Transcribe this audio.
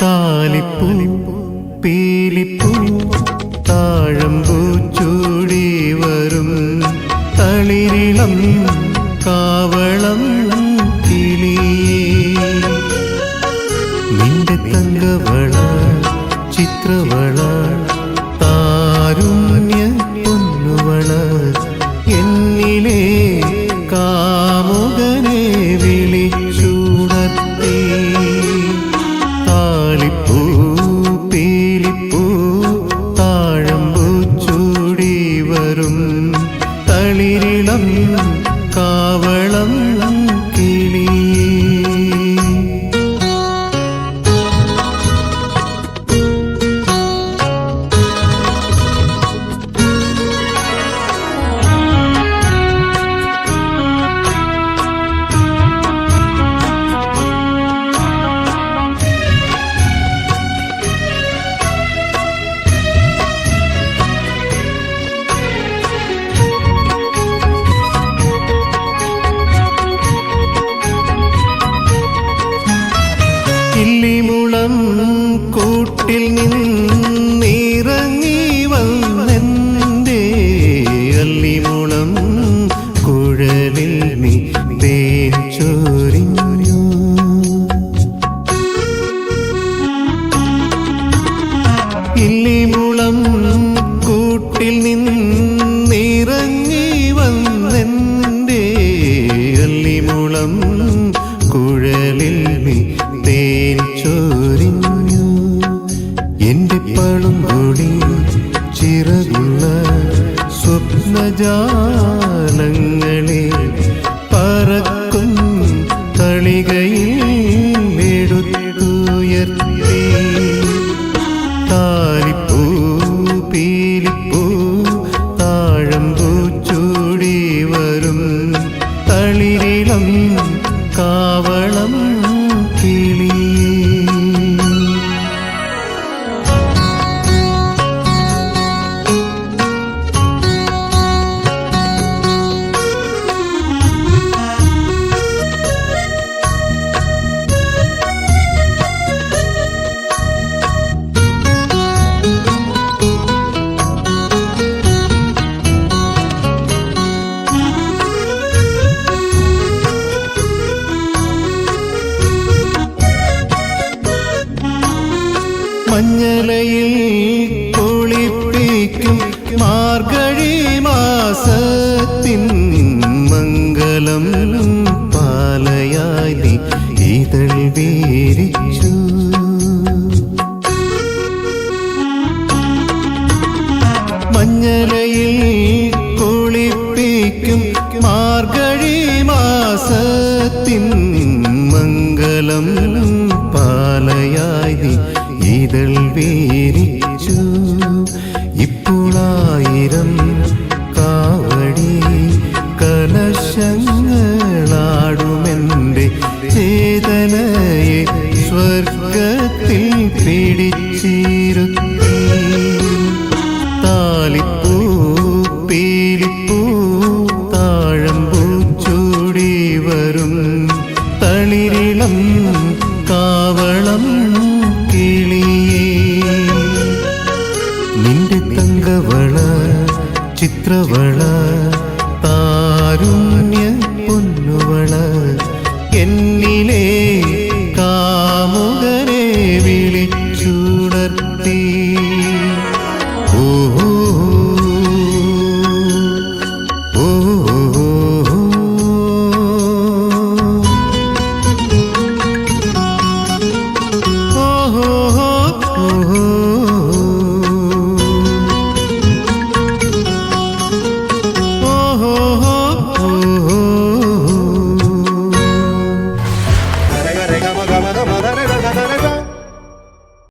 താലിപ്പൂ പീലിപ്പൂ താഴമ്പൂച്ചൂടി വരും. തളിരിളം കാവളം കിളിയേ നിന്റെ തങ്കവള ചിത്രവള கூட்டில் நின் സ്വപ്നജാലങ്ങളെ പറക്കും തളികയിൽ എടുത്തുയർത്തി. മഞ്ഞലയിൽ കുളിപ്പിക്കും മാർഗഴി മാസത്തിൻ മംഗലം. ഇതൾ വേരിച്ചു. ഇപ്പോളായിരം കാവടി കലശങ്ങളാടുമെന്റെ ചേതനയെ സ്വർഗത്തിൽ പിടിച്ചിരുത്തി. താലിപ്പൂ പീലിപ്പൂ താഴമ്പൂ ചൂടി വരും തളിരിളം കാവളം തങ്കവള ചിത്രവള താരുണ്യ പൊന്നുവള എന്നിലെ